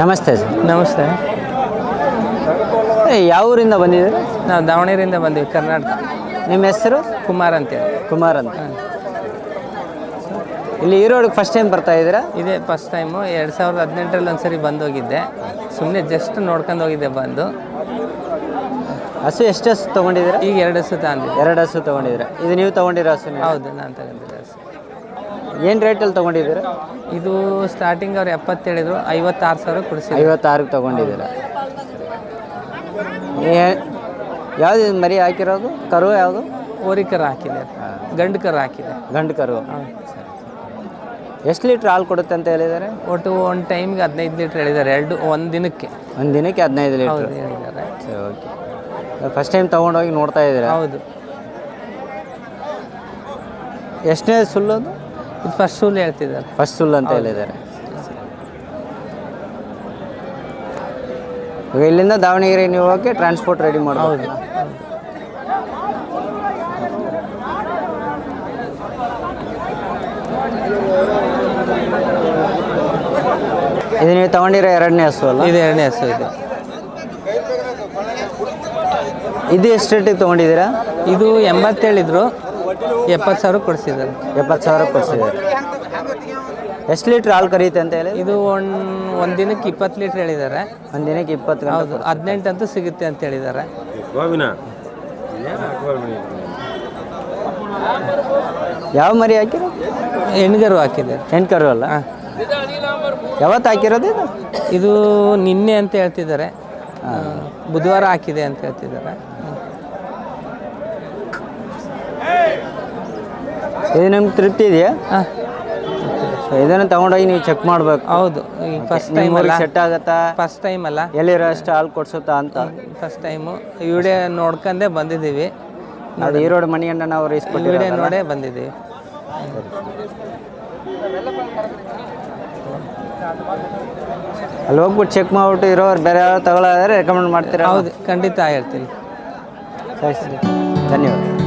ನಮಸ್ತೆ ಸರ್. ನಮಸ್ತೆ. ಏ, ಯಾವ ಊರಿಂದ ಬಂದಿದ್ದೀರಿ? ನಾವು ದಾವಣಗೆರೆಯಿಂದ ಬಂದೀವಿ ಕರ್ನಾಟಕ. ನಿಮ್ಮ ಹೆಸರು? ಕುಮಾರ್ ಅಂತೇಳಿ ಕುಮಾರ್ ಅಂತ. ಇಲ್ಲಿ ಈರೋಡ್ಗೆ ಫಸ್ಟ್ ಟೈಮ್ ಬರ್ತಾ ಇದ್ದೀರಾ? ಇದೇ ಫಸ್ಟ್ ಟೈಮು ಎರಡು ಸಾವಿರದ ಹದಿನೆಂಟರಲ್ಲಿ ಒಂದ್ಸರಿ ಬಂದು ಹೋಗಿದ್ದೆ ಸುಮ್ಮನೆ ಜಸ್ಟ್ ನೋಡ್ಕೊಂಡು ಹೋಗಿದ್ದೆ ಬಂದು. ಹಸು ಎಷ್ಟು ಹಸು ತೊಗೊಂಡಿದ್ದೀರಾ? ಈಗ ಎರಡು ಹಸು ತಂದಿದ್ದೆ ಎರಡು ಹಸು ತೊಗೊಂಡಿದ್ದೀರಾ? ಇದು ನೀವು ತೊಗೊಂಡಿರೋ ಹಸು ಹೌದು ನಾನು ತಗೊಂಡಿದ್ದೆ ಹಸು. ಏನು ರೇಟಲ್ಲಿ ತೊಗೊಂಡಿದ್ದೀರ? ಇದು ಸ್ಟಾರ್ಟಿಂಗ್ ಅವ್ರು ಎಪ್ಪತ್ತೇಳಿದ್ರು ಐವತ್ತಾರು ಸಾವಿರ ಕೊಡಿಸಿ ಐವತ್ತಾರಿಗೆ ತೊಗೊಂಡಿದ್ದೀರಾ? ಯಾವುದು ಮರಿ ಹಾಕಿರೋದು? ಕರು ಯಾವುದು? ಓರಿಕರ ಹಾಕಿದೆ. ಗಂಡು ಕರು ಹಾಕಿದೆ. ಗಂಡು ಕರು. ಎಷ್ಟು ಲೀಟ್ರ್ ಹಾಲು ಕೊಡುತ್ತೆ ಅಂತ ಹೇಳಿದ್ದಾರೆ? ಒಟ್ಟು ಒಂದು ಟೈಮ್ಗೆ ಹದಿನೈದು ಲೀಟ್ರ್ ಹೇಳಿದ್ದಾರೆ ಎರಡು ಒಂದು ದಿನಕ್ಕೆ. ಒಂದು ದಿನಕ್ಕೆ ಹದಿನೈದು ಲೀಟ್ರ್ ಹೇಳಿದ್ದಾರೆ. ಸರಿ ಓಕೆ ಫಸ್ಟ್ ಟೈಮ್ ತೊಗೊಂಡೋಗಿ ನೋಡ್ತಾ ಇದ್ದೀರಾ? ಹೌದು. ಎಷ್ಟನೇ ಸುಳ್ಳೋದು ಇದು ಫಸ್ಟ್ ಫುಲ್ ಹೇಳ್ತಿದ್ದಾರೆ. ಫಸ್ಟ್ ಫುಲ್ ಅಂತ ಹೇಳಿದ್ದಾರೆ. ಈಗ ಇಲ್ಲಿಂದ ದಾವಣಗೆರೆ ನೀವು ಹೋಗಿ ಟ್ರಾನ್ಸ್ಪೋರ್ಟ್ ರೆಡಿ ಮಾಡ್ಬೋದು. ಇದು ನೀವು ತಗೊಂಡಿರೋ ಎರಡನೇ ಹಸು ಅಲ್ಲ? ಇದು ಎರಡನೇ ಹಸು ಇದು. ಇದು ಎಷ್ಟು ರೇಟಿಗೆ ತೊಗೊಂಡಿದ್ದೀರಾ? ಇದು ಎಂಬತ್ತೇಳಿದ್ರು. ಎಪ್ಪತ್ತು ಸಾವಿರ ಕೊಡಿಸಿದ್ದಾರೆ. ಎಪ್ಪತ್ತು ಸಾವಿರ ಕೊಡಿಸಿದ್ದಾರೆ. ಎಷ್ಟು ಲೀಟ್ರ್ ಹಾಲು ಕರೀತೆ ಅಂತ ಹೇಳಿ? ಇದು ಒನ್ ಒಂದು ದಿನಕ್ಕೆ ಇಪ್ಪತ್ತು ಲೀಟ್ರ್ ಹೇಳಿದ್ದಾರೆ. ಒಂದು ದಿನಕ್ಕೆ ಇಪ್ಪತ್ತು ಗಂಟೆ ಹೌದು ಹದಿನೆಂಟು ಅಂತೂ ಸಿಗುತ್ತೆ ಅಂತ ಹೇಳಿದ್ದಾರೆ. ಯಾವ ಮರಿ ಹಾಕಿರೋ ಹೆಣ್ಗರು ಹಾಕಿದೆ ಹೆಣ್ಕರು ಕರು ಅಲ್ಲ ಯಾವತ್ತು ಹಾಕಿರೋದು ಇದು? ಇದು ನಿನ್ನೆ ಅಂತ ಹೇಳ್ತಿದ್ದಾರೆ. ಬುಧವಾರ ಹಾಕಿದೆ ಅಂತ ಹೇಳ್ತಿದ್ದಾರೆ. ಇದು ನಿಮ್ಗೆ ತೃಪ್ತಿ ಇದೆಯಾ? ಹಾಂ. ಇದನ್ನು ತಗೊಂಡೋಗಿ ನೀವು ಚೆಕ್ ಮಾಡ್ಬೇಕು. ಹೌದು. ಈಗ ಫಸ್ಟ್ ಟೈಮ್ ಅಲ್ಲ. ಸೆಟ್ ಆಗತ್ತಾ? ಫಸ್ಟ್ ಟೈಮ್ ಅಲ್ಲ. ಎಲ್ಲಿರೋ ಅಷ್ಟು ಹಾಲು ಕೊಡ್ಸುತ್ತಾ ಅಂತ. ಫಸ್ಟ್ ಟೈಮು ವಿಡಿಯೋ ನೋಡ್ಕೊಂಡೇ ಬಂದಿದ್ದೀವಿ. ಅದು ಈರೋಡು ಮಣಿಗಂಡನ ನಾವು ಇಸ್ಕೊಟ್ಟಿರೋ ವಿಡಿಯೋ ನೋಡೇ ಬಂದಿದ್ದೀವಿ. ಅಲ್ಲಿ ಹೋಗ್ಬಿಟ್ಟು ಚೆಕ್ ಮಾಡ್ಬಿಟ್ಟು ಇರೋರು ಬೇರೆ ಯಾರು ತಗೊಳ್ಳೋದಾದ್ರೆ ರೆಕಮೆಂಡ್ ಮಾಡ್ತೀರಾ? ಹೌದು ಖಂಡಿತ ಹೇಳ್ತೀನಿ. ಸರಿ ಸರಿ. ಧನ್ಯವಾದ.